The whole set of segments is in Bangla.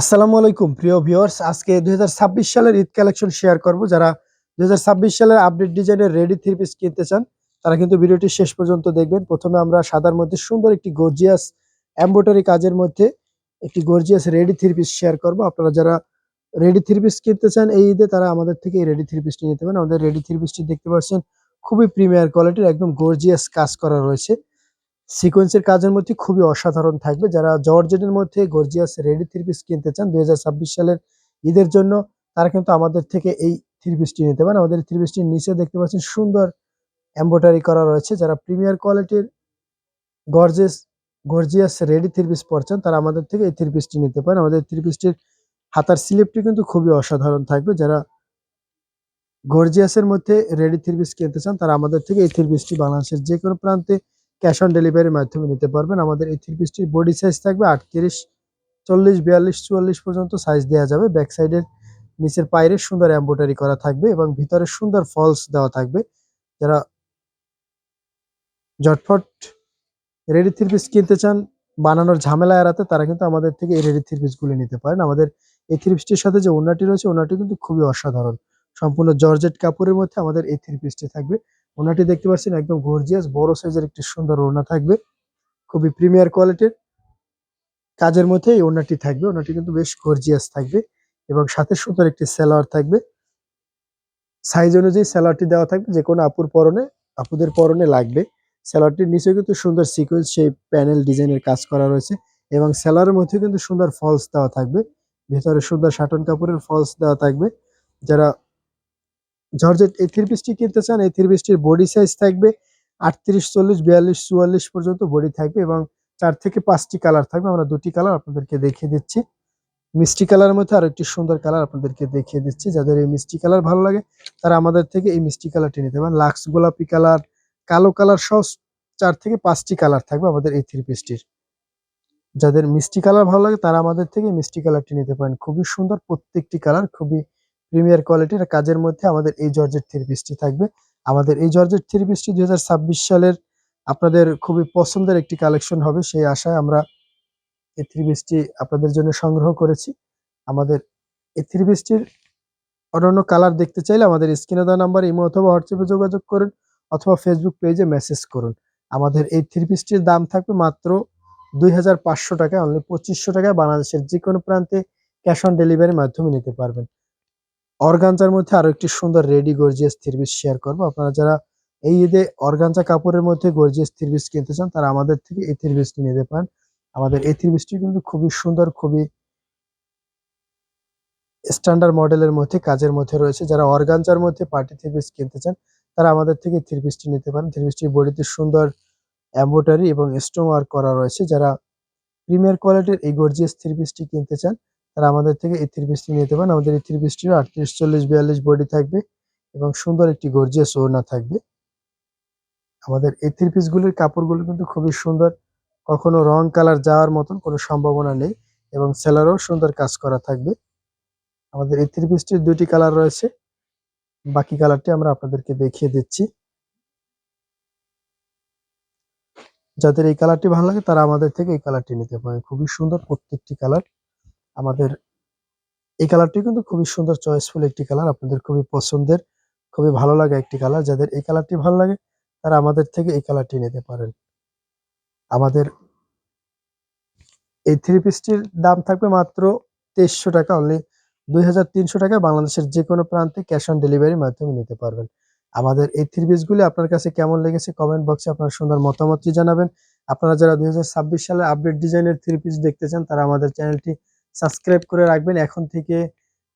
আসসালামু আলাইকুম, প্রিয় ভিউয়ার্স আজকে দুই সালের ঈদ কালেকশন শেয়ার করব। যারা দুই সালের আপডেট ডিজাইনের রেডি থ্রি পিস কিনতে চান, তারা কিন্তু ভিডিওটি শেষ পর্যন্ত দেখবেন। প্রথমে আমরা সাদার মধ্যে সুন্দর একটি গর্জিয়াস এম্বোটারি কাজের মধ্যে একটি gorgeous ready three piece share করব। আপনারা যারা রেডি থ্রি পিস কিনতে চান এই ঈদে, তারা আমাদের থেকে এই রেডি থ্রি পিসটি নিতে পারেন। আমাদের রেডি থ্রি পিসটি দেখতে পাচ্ছেন, খুবই প্রিমিয়ার কোয়ালিটির একদম গর্জিয়াস কাজ করা রয়েছে। সিকোয়েন্সের কাজের মধ্যে খুবই অসাধারণ থাকবে। যারা জর্জেটের মধ্যে গর্জিয়াস রেডি থ্রি পিস কিনতে চান দুই হাজার ছাব্বিশ সালের ঈদের জন্য, তারা কিন্তু আমাদের থেকে এই থ্রি পিসটি নিতে পারেন। আমাদের থ্রি পিসটির নিচে দেখতে পাচ্ছেন সুন্দর এম্ব্রয়ডারি করা রয়েছে। যারা প্রিমিয়ার কোয়ালিটির gorgeous, gorgeous ready three piece পরছেন, তারা আমাদের থেকে এই থ্রি পিসটি নিতে পারেন। আমাদের থ্রি পিসটির হাতার স্লিপটি কিন্তু খুবই অসাধারণ থাকবে। যারা গর্জিয়াসের মধ্যে রেডি থ্রি পিস কিনতে চান, তারা আমাদের থেকে এই থ্রি পিসটি বাংলাদেশের যে কোনো প্রান্তে ক্যাশ অন ডেলিভারির মাধ্যমে নিতে পারবেন। আমাদের এই থ্রি পিসটির বডি সাইজ থাকবে আটত্রিশ, চল্লিশ, বিয়াল্লিশ, চুয়াল্লিশ পর্যন্ত সাইজ দেওয়া যাবে। ব্যাক সাইডের নিচের পায়ের সুন্দর এম্ব্রয়ডারি করা থাকবে এবং ভিতরে সুন্দর ফলস দেওয়া থাকবে। যারা জটফট রেডি থ্রি পিস কিনতে চান, বানানোর ঝামেলা এড়াতে, তারা কিন্তু আমাদের থেকে এই রেডি থ্রি পিসগুলি নিতে পারেন। আমাদের এই থ্রি পিসটির সাথে যে ওনাটি রয়েছে ওনাটি কিন্তু খুবই অসাধারণ। সম্পূর্ণ জর্জেট কাপড়ের মধ্যে আমাদের এই থ্রি পিসটি থাকবে। ওনাটি দেখতে পাচ্ছেন একদম গর্জিয়াস বড় সাইজের একটি সুন্দর ওড়না থাকবে। খুবই প্রিমিয়ার কোয়ালিটির কাজের মধ্যে এই ওড়নাটি থাকবে। ওনাটি কিন্তু বেশ গর্জিয়াস থাকবে এবং সাথে সুন্দর একটি স্যালোয়ার থাকবে। সাইজ অনুযায়ী সেলারটি দেওয়া থাকবে, যে কোনো আপুর পরনে, আপুদের পরনে লাগবে। সেলারটির নিচে কিন্তু সুন্দর সিকোয়েন্স সেই প্যানেল ডিজাইনের কাজ করা রয়েছে এবং সেলারের মধ্যে কিন্তু সুন্দর ফলস দেওয়া থাকবে। ভেতরে সুন্দর শাটন কাপড়ের ফলস দেওয়া থাকবে। যারা জর্জেট এই থ্রি পিসটি কিনতে চান, এই থ্রি পিসটির বডি সাইজ থাকবে আটত্রিশ, চল্লিশ, বিয়াল্লিশ, চুয়াল্লিশ পর্যন্ত বডি থাকবে এবং চার থেকে পাঁচটি কালার থাকবে। আমরা দুটি কালার আপনাদেরকে দেখিয়ে দিচ্ছি। মিষ্টি কালারের মধ্যে আর একটি সুন্দর কালার আপনাদেরকে দেখিয়ে দিচ্ছি। যাদের এই মিষ্টি কালার ভালো লাগে, তারা আমাদের থেকে এই মিষ্টি কালারটি নিতে পারেন। লাক্স গোলাপি কালার কালো কালার সহ চার থেকে পাঁচটি কালার থাকবে আমাদের এই থ্রি পিসটির যাদের মিষ্টি কালার ভালো লাগে, তারা আমাদের থেকে মিষ্টি কালারটি নিতে পারেন। খুবই সুন্দর প্রত্যেকটি কালার খুবই প্রিমিয়ার কোয়ালিটির কাজের মধ্যে আমাদের এই জর্জেট থ্রি পিসটি থাকবে। আমাদের এই জর্জেট থ্রি পিসটি দুই হাজার ছাব্বিশ সালের আপনাদের খুবই পছন্দের একটি কালেকশন হবে, সেই আশায় আমরা এই থ্রি পিসটি আপনাদের জন্য সংগ্রহ করেছি। আমাদের এই থ্রি পিসটির অন্যান্য কালার দেখতে চাইলে আমাদের স্ক্রিনে দেওয়া নাম্বার ইমো অথবা হোয়াটসঅ্যাপে যোগাযোগ করুন অথবা ফেসবুক পেজে মেসেজ করুন। আমাদের এই থ্রি পিসটির দাম থাকবে মাত্র দুই হাজার পাঁচশো টাকা অনলি পঁচিশশো টাকায় বাংলাদেশের যে কোনো প্রান্তে ক্যাশ অন ডেলিভারির মাধ্যমে নিতে পারবেন। অর্গানজার মধ্যে আরও একটি সুন্দর রেডি গর্জিয়াস থ্রিপিস শেয়ার করব। আপনারা যারা এই ঈদে অর্গানজা কাপড়ের মধ্যে গর্জিয়াস থ্রিপিস কিনতে চান, তারা আমাদের থেকে এই থ্রিপিসটি নিতে পারেন। আমাদের এই থ্রিপিসটি কিন্তু খুবই সুন্দর, খুবই স্ট্যান্ডার্ড মডেলের মধ্যে, কাজের মধ্যে রয়েছে। যারা অর্গানজার মধ্যে পার্টি থ্রিপিস কিনতে চান, তারা আমাদের থেকে থ্রিপিসটি নিতে পারেন। থ্রিপিসটির বডিতে সুন্দর এম্বোটারি এবং স্টোন ওয়ার্ক করা রয়েছে। যারা প্রিমিয়ার কোয়ালিটির এই গর্জিয়াস থ্রিপিসটি কিনতে চান তারা আমাদের থেকে এই পিসটি নিতে পারেন। আমাদের এই পিসটিও আটত্রিশ, চল্লিশ, বিয়াল্লিশ বডি থাকবে এবং সুন্দর একটি গর্জিয়াস ওড়না থাকবে। আমাদের এই পিসগুলির কাপড়গুলো কিন্তু খুবই সুন্দর। কখনো রং কালার যাওয়ার মতন কোনো সম্ভাবনা নেই এবং সেলারও সুন্দর কাজ করা থাকবে। আমাদের এই পিসটির দুটি কালার রয়েছে। বাকি কালারটি আমরা আপনাদেরকে দেখিয়ে দিচ্ছি। যাদের এই কালারটি ভালো লাগে তারা আমাদের থেকে এই কালারটি নিতে পারে খুবই সুন্দর প্রত্যেকটি কালার আমাদের এই কালারটি কিন্তু খুবই সুন্দর চয়েসফুল একটি কালার আপনাদের খুবই পছন্দের, খুবই ভালো লাগে একটি কালার যাদের এই কালারটি ভালো লাগে, তারা আমাদের থেকে এই কালারটি নিতে পারেন। আমাদের এই থ্রি পিসটির দাম থাকবে মাত্র তেইশশো টাকা। অনলি দুই হাজার তিনশো টাকা বাংলাদেশের যে কোনো প্রান্তে ক্যাশ অন ডেলিভারির মাধ্যমে নিতে পারবেন। আমাদের এই থ্রি পিসগুলি আপনার কাছে কেমন লেগেছে কমেন্ট বক্সে আপনার সুন্দর মতামতটি জানাবেন। আপনারা যারা দুই সালের আপডেট ডিজাইনের থ্রি পিস দেখতে চান, তারা আমাদের চ্যানেলটি সাবস্ক্রাইব করে রাখবেন। এখন থেকে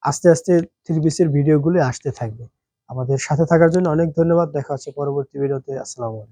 আস্তে আস্তে থ্রি পিসের ভিডিওগুলি আসতে থাকবে। আমাদের সাথে থাকার জন্য অনেক ধন্যবাদ। দেখা হচ্ছে পরবর্তী ভিডিওতে। আসসালামু আলাইকুম।